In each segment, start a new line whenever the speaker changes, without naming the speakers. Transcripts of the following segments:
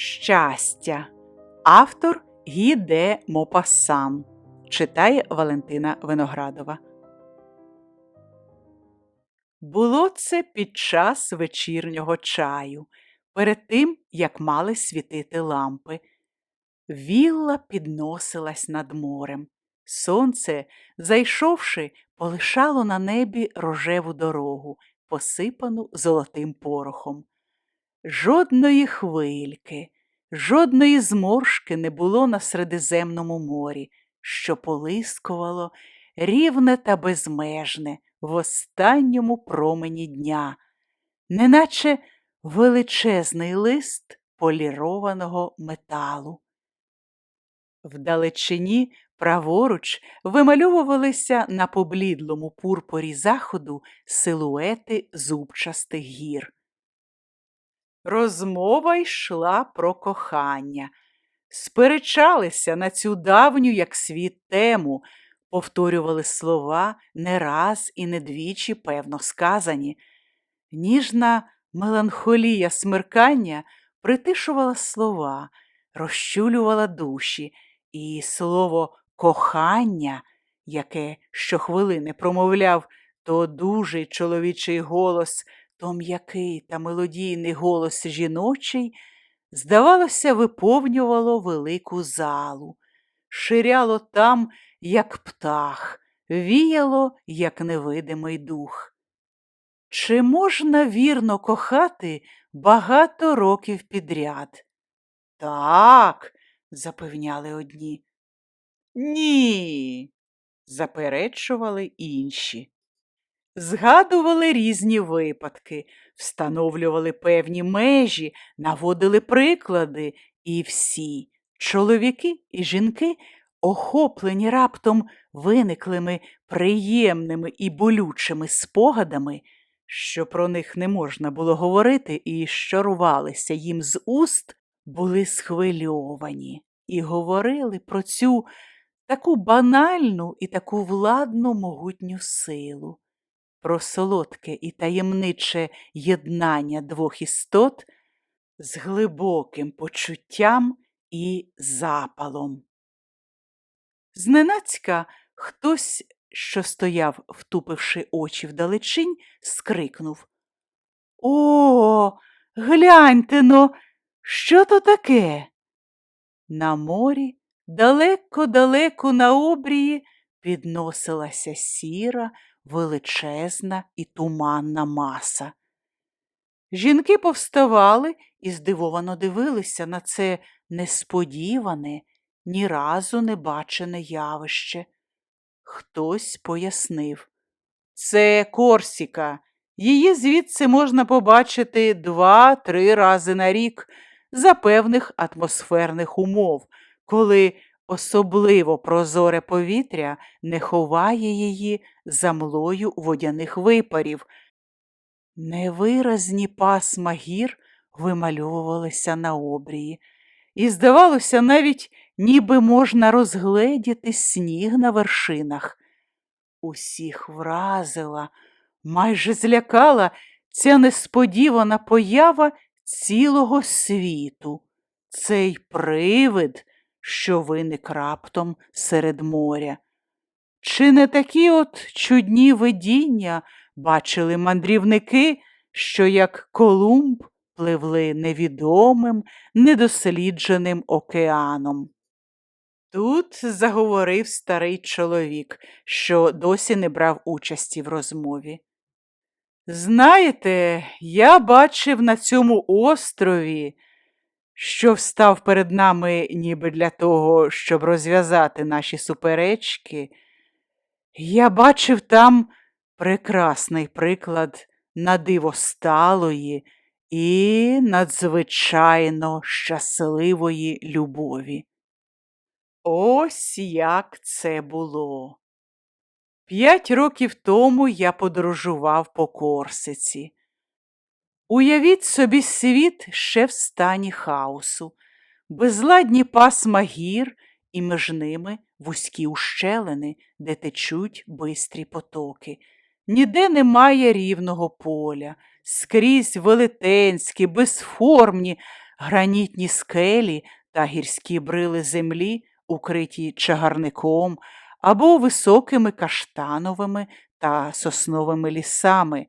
Щастя. Автор Гі де Мопасан. Читає Валентина Виноградова. Було це під час вечірнього чаю, перед тим, як мали світити лампи. Вілла підносилась над морем. Сонце, зайшовши, полишало на небі рожеву дорогу, посипану золотим порохом. Жодної хвильки, жодної зморшки не було на Середземному морі, що полискувало рівне та безмежне в останньому промені дня, неначе величезний лист полірованого металу. Вдалечині праворуч вимальовувалися на поблідлому пурпурі заходу силуети зубчастих гір. Розмова йшла про кохання, сперечалися на цю давню, як світ, тему, повторювали слова не раз і не двічі, певно, сказані. Ніжна меланхолія смеркання притишувала слова, розчулювала душі, і слово кохання, яке щохвилини промовляв то дужий чоловічий голос, то м'який та мелодійний голос жіночий, здавалося, виповнювало велику залу, ширяло там, як птах, віяло, як невидимий дух. Чи можна вірно кохати багато років підряд? Так, запевняли одні. Ні, заперечували інші. Згадували різні випадки, встановлювали певні межі, наводили приклади, і всі чоловіки і жінки, охоплені раптом виниклими приємними і болючими спогадами, що про них не можна було говорити і що рвалися їм з уст, були схвильовані і говорили про цю таку банальну і таку владну могутню силу про солодке і таємниче єднання двох істот з глибоким почуттям і запалом. Зненацька хтось, що стояв, втупивши очі вдалечінь, скрикнув О, гляньте но, що то таке? На морі, далеко-далеко на обрії, підносилася сіра, величезна і туманна маса. Жінки повставали і здивовано дивилися на це несподіване, ні разу не бачене явище. Хтось пояснив це Корсіка. Її звідси можна побачити два-три рази на рік за певних атмосферних умов, коли особливо прозоре повітря не ховає її за млою водяних випарів. Невиразні пасма гір вимальовувалися на обрії, і, здавалося, навіть ніби можна розгледіти сніг на вершинах. Усіх вразила, майже злякала ця несподівана поява цілого світу, цей привид, що виник раптом серед моря. Чи не такі от чудні видіння бачили мандрівники, що, як Колумб, пливли невідомим, недослідженим океаном? Тут заговорив старий чоловік, що досі не брав участі в розмові. Знаєте, я бачив на цьому острові, що встав перед нами ніби для того, щоб розв'язати наші суперечки, я бачив там прекрасний приклад надивосталої і надзвичайно щасливої любові. Ось як це було. П'ять років тому я подорожував по Корсиці. Уявіть собі світ ще в стані хаосу, безладні пасма гір і між ними вузькі ущелини, де течуть бистрі потоки. Ніде немає рівного поля, скрізь велетенські, безформні, гранітні скелі та гірські брили землі, укриті чагарником або високими каштановими та сосновими лісами.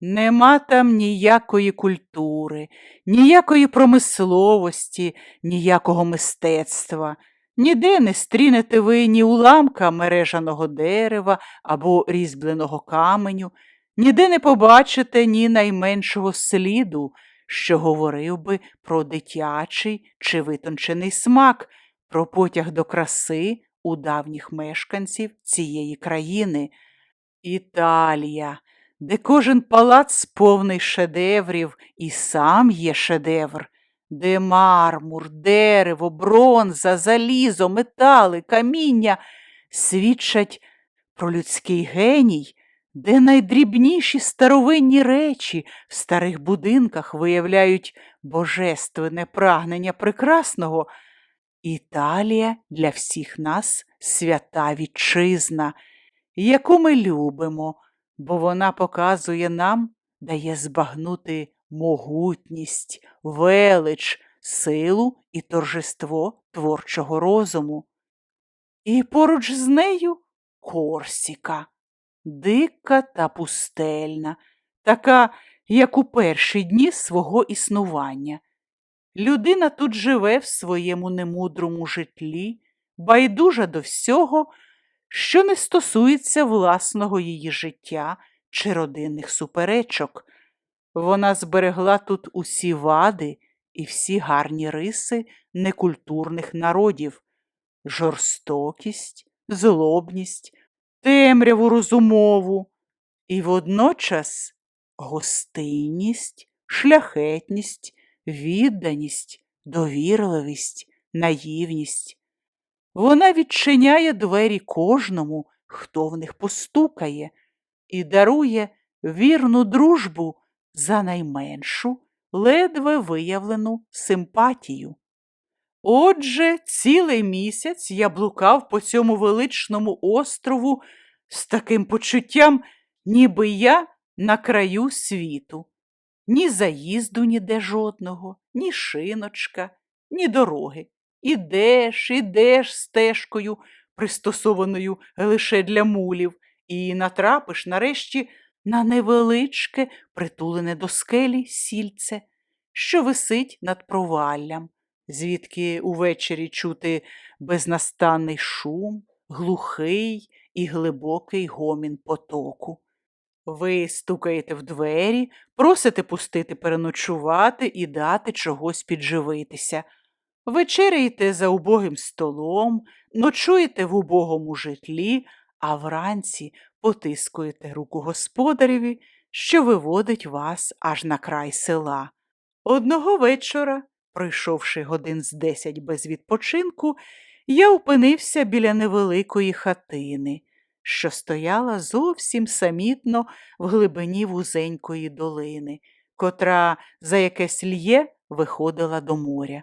Нема там ніякої культури, ніякої промисловості, ніякого мистецтва. Ніде не стрінете ви ні уламка мережаного дерева або різьбленого каменю, ніде не побачите ні найменшого сліду, що говорив би про дитячий чи витончений смак, про потяг до краси у давніх мешканців цієї країни. Італія, де кожен палац повний шедеврів і сам є шедевр, де мармур, дерево, бронза, залізо, метали, каміння свідчать про людський геній, де найдрібніші старовинні речі в старих будинках виявляють божественне прагнення прекрасного. Італія для всіх нас свята вітчизна, яку ми любимо, бо вона показує нам, дає збагнути могутність, велич, силу і торжество творчого розуму. І поруч з нею Корсіка, дика та пустельна, така, як у перші дні свого існування. Людина тут живе в своєму немудрому житлі, байдужа до всього, що не стосується власного її життя чи родинних суперечок. Вона зберегла тут усі вади і всі гарні риси некультурних народів, жорстокість, злобність, темряву розумову і водночас гостинність, шляхетність, відданість, довірливість, наївність. Вона відчиняє двері кожному, хто в них постукає, і дарує вірну дружбу за найменшу, ледве виявлену симпатію. Отже, цілий місяць я блукав по цьому величному острову з таким почуттям, ніби я на краю світу. Ні заїзду ніде жодного, ні шиночка, ні дороги. Ідеш, ідеш стежкою, пристосованою лише для мулів, і натрапиш нарешті на невеличке, притулене до скелі сільце, що висить над проваллям, звідки увечері чути безнастанний шум, глухий і глибокий гомін потоку. Ви стукаєте в двері, просите пустити переночувати і дати чогось підживитися. Вечеряєте за убогим столом, ночуєте в убогому житлі, а вранці потискуєте руку господареві, що виводить вас аж на край села. Одного вечора, пройшовши годин з десять без відпочинку, я опинився біля невеликої хатини, що стояла зовсім самітно в глибині вузенької долини, котра за якесь л'є виходила до моря.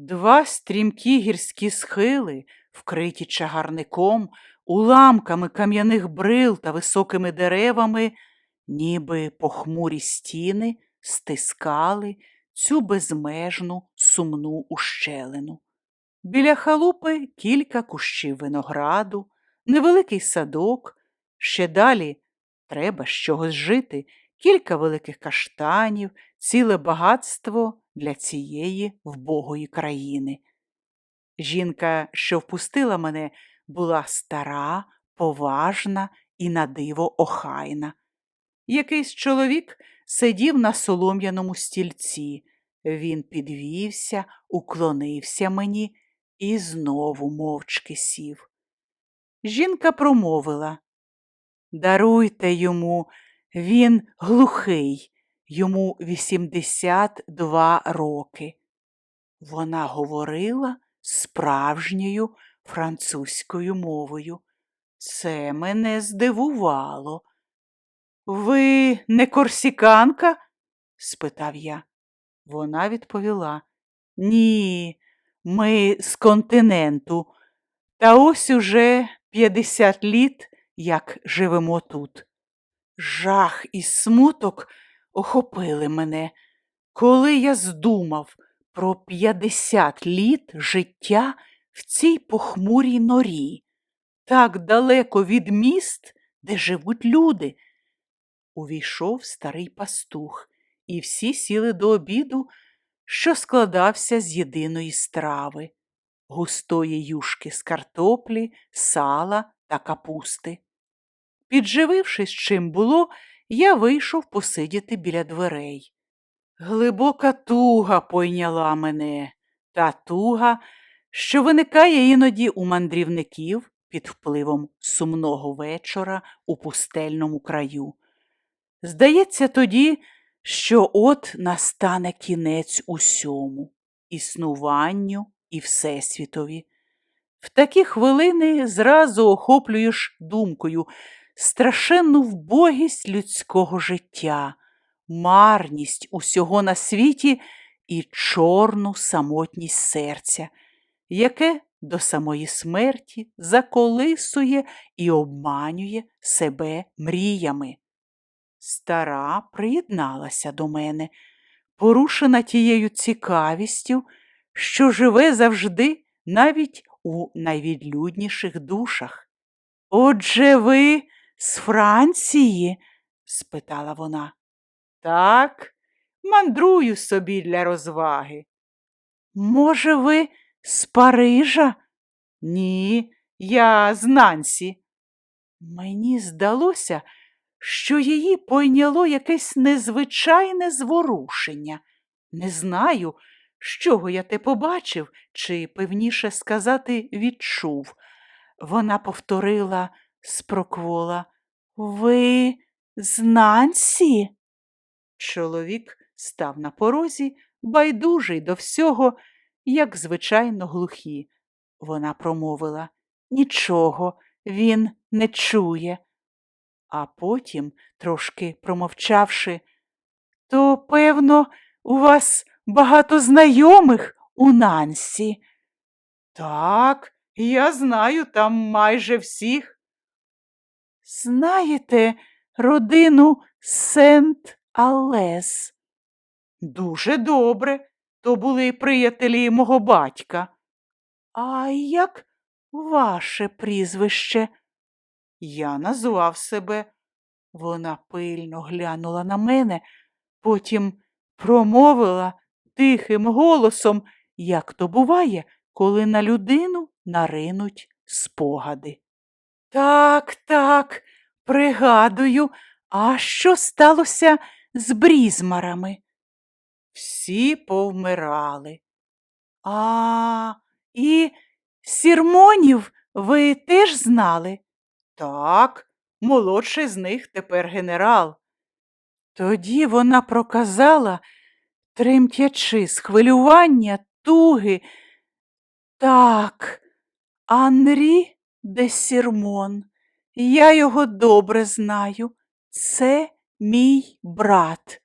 Два стрімкі гірські схили, вкриті чагарником, уламками кам'яних брил та високими деревами, ніби похмурі стіни стискали цю безмежну сумну ущелину. Біля халупи кілька кущів винограду, невеликий садок, ще далі треба з чогось жити, кілька великих каштанів, ціле багатство для цієї вбогої країни. Жінка, що впустила мене, була стара, поважна і на диво охайна. Якийсь чоловік сидів на солом'яному стільці. Він підвівся, уклонився мені і знову мовчки сів. Жінка промовила Даруйте йому, він глухий, йому 82 роки. Вона говорила справжньою французькою мовою. Це мене здивувало. Ви не корсіканка? спитав я. Вона відповіла Ні, ми з континенту. Та ось уже 50 літ, як живемо тут. Жах і смуток охопили мене, коли я здумав, про 50 літ життя в цій похмурій норі, так далеко від міст, де живуть люди. Увійшов старий пастух, і всі сіли до обіду, що складався з єдиної страви густої юшки з картоплі, сала та капусти. Підживившись чим було, я вийшов посидіти біля дверей. Глибока туга пойняла мене, та туга, що виникає іноді у мандрівників під впливом сумного вечора у пустельному краю. Здається тоді, що от настане кінець усьому, існуванню і Всесвітові. В такі хвилини зразу охоплюєш думкою страшенну вбогість людського життя, марність усього на світі і чорну самотність серця, яке до самої смерті заколисує і обманює себе мріями. Стара приєдналася до мене, порушена тією цікавістю, що живе завжди навіть у найвідлюдніших душах. Отже, ви з Франції? спитала вона. Так, мандрую собі для розваги. Може, ви з Парижа? Ні, я з Нансі. Мені здалося, що її пойняло якесь незвичайне зворушення. Не знаю, з чого я те побачив, чи, певніше сказати, відчув. Вона повторила спроквола. Ви з? Чоловік став на порозі, байдужий до всього, як звичайно глухі. Вона промовила Нічого, він не чує. А потім, трошки промовчавши, то, певно, у вас багато знайомих у Нансі. Так, я знаю там майже всіх. Знаєте родину Сент Алес? Дуже добре. То були приятелі мого батька. А як ваше прізвище? Я назвав себе. Вона пильно глянула на мене, потім промовила тихим голосом, як то буває, коли на людину наринуть спогади. Так, так, пригадую, а що сталося з брізмарами? Всі повмирали. А, і сірмонів ви теж знали? Так, молодший з них тепер генерал. Тоді вона проказала, тремтячи з хвилювання, туги. Так, Анрі де Сірмон, я його добре знаю. Це мій брат.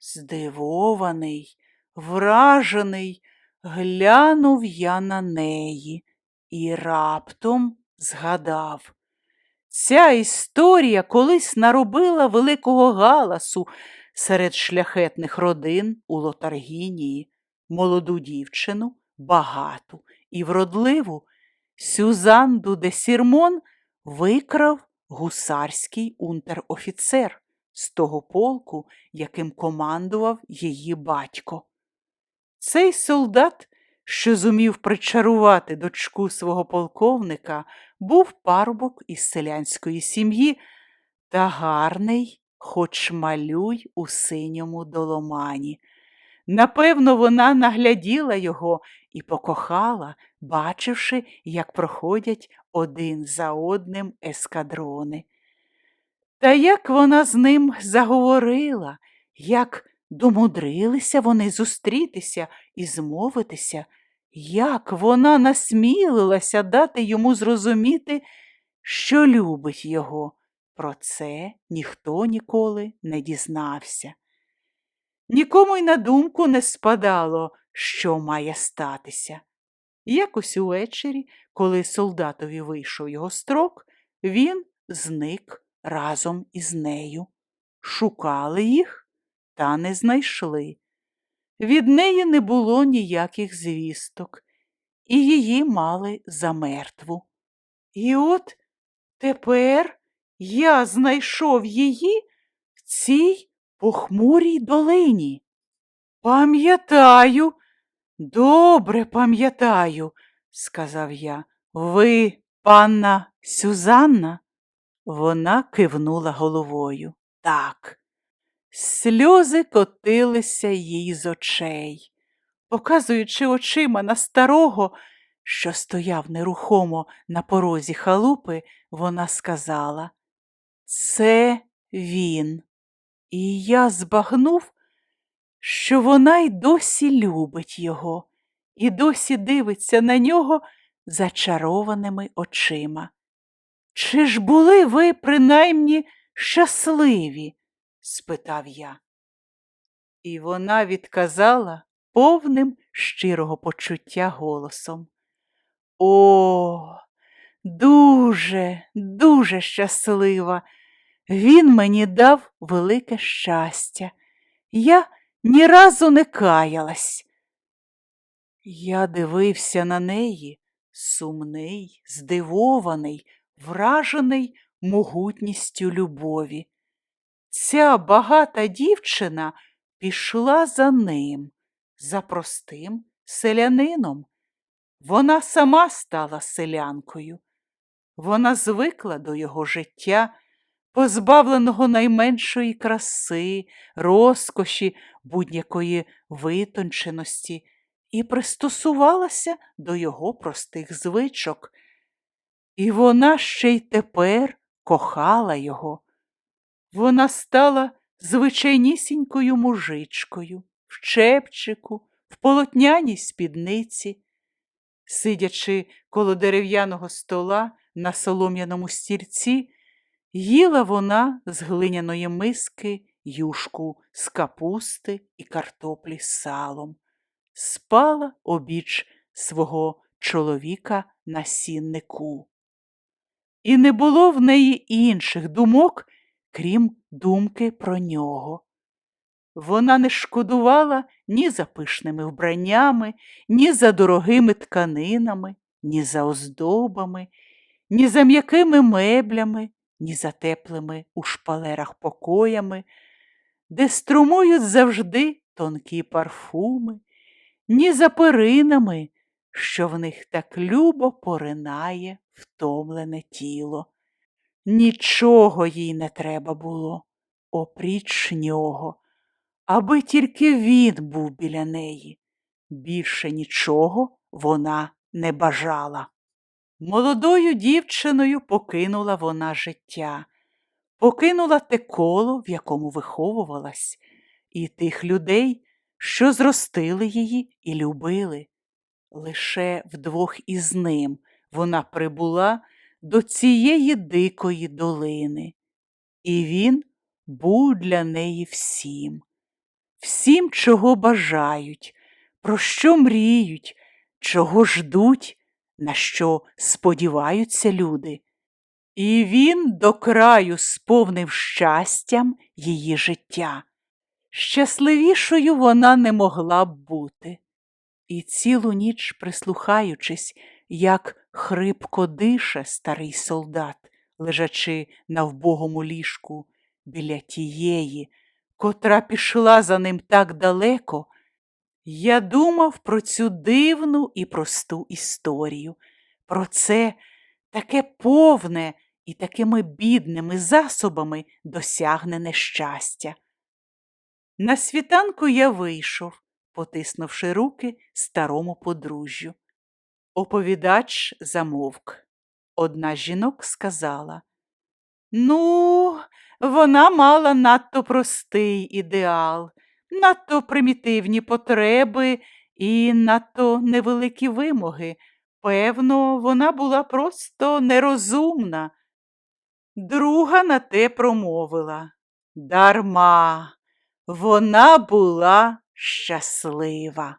Здивований, вражений, глянув я на неї і раптом згадав. Ця історія колись наробила великого галасу серед шляхетних родин у Лотаргінії, молоду дівчину, багату і вродливу, Сюзанду де Сірмон викрав гусарський унтер-офіцер з того полку, яким командував її батько. Цей солдат, що зумів причарувати дочку свого полковника, був парубок із селянської сім'ї та гарний, хоч малюй у синьому доломані. Напевно, вона нагляділа його і покохала, бачивши, як проходять один за одним ескадрони. Та як вона з ним заговорила, як домудрилися вони зустрітися і змовитися, як вона насмілилася дати йому зрозуміти, що любить його. Про це ніхто ніколи не дізнався. Нікому й на думку не спадало, що має статися. Якось увечері, коли солдатові вийшов його строк, він зник разом із нею. Шукали їх та не знайшли. від неї не було ніяких звісток, і її мали за мертву. І от тепер я знайшов її в цій похмурій долині. Пам'ятаю, добре пам'ятаю, сказав я. Ви, панна Сюзанна? Вона кивнула головою. Так. Сльози котилися їй з очей, показуючи очима на старого, що стояв нерухомо на порозі халупи, вона сказала Це він. І я збагнув, що вона й досі любить його, і досі дивиться на нього зачарованими очима. Чи ж були ви принаймні щасливі? спитав я. І вона відказала повним щирого почуття голосом. О, дуже, дуже щаслива. Він мені дав велике щастя. Я ні разу не каялась. Я дивився на неї, сумний, здивований, вражений могутністю любові. Ця багата дівчина пішла за ним, за простим селянином. Вона сама стала селянкою. Вона звикла до його життя, позбавленого найменшої краси, розкоші, будь-якої витонченості, і пристосувалася до його простих звичок. І вона ще й тепер кохала його. Вона стала звичайнісінькою мужичкою, в чепчику, в полотняній спідниці. Сидячи коло дерев'яного стола на солом'яному стільці, їла вона з глиняної миски юшку з капусти і картоплі з салом, спала обіч свого чоловіка на сіннику. І не було в неї інших думок, крім думки про нього. Вона не шкодувала ні за пишними вбраннями, ні за дорогими тканинами, ні за оздобами, ні за м'якими меблями, ні за теплими у шпалерах покоями, де струмують завжди тонкі парфуми, ні за перинами, що в них так любо поринає втомлене тіло. Нічого їй не треба було, опріч нього, аби тільки він був біля неї. Більше нічого вона не бажала. Молодою дівчиною покинула вона життя, покинула те коло, в якому виховувалась, і тих людей, що зростили її і любили. Лише вдвох із ним вона прибула до цієї дикої долини, і він був для неї всім, всім, чого бажають, про що мріють, чого ждуть, на що сподіваються люди. І він до краю сповнив щастям її життя. Щасливішою вона не могла б бути. І цілу ніч, прислухаючись, як хрипко дише старий солдат, лежачи на вбогому ліжку біля тієї, котра пішла за ним так далеко, я думав про цю дивну і просту історію, про це таке повне і такими бідними засобами досягнене щастя. На світанку я вийшов, потиснувши руки старому подружжю. Оповідач замовк. Одна з жінок сказала Ну, вона мала надто простий ідеал, надто примітивні потреби і надто невеликі вимоги. Певно, вона була просто нерозумна. Друга на те промовила Дарма, вона була щаслива.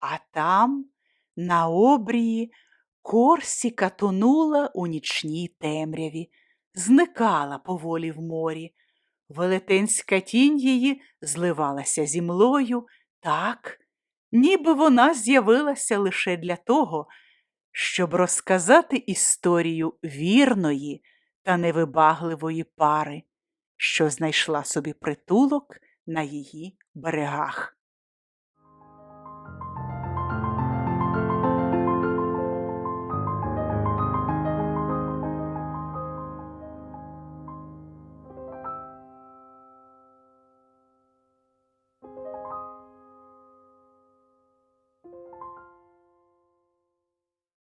А там, на обрії, Корсіка тонула у нічній темряві, зникала поволі в морі. Велетенська тінь її зливалася зі млою, Так, ніби вона з'явилася лише для того, щоб розказати історію вірної та невибагливої пари, що знайшла собі притулок на її берегах.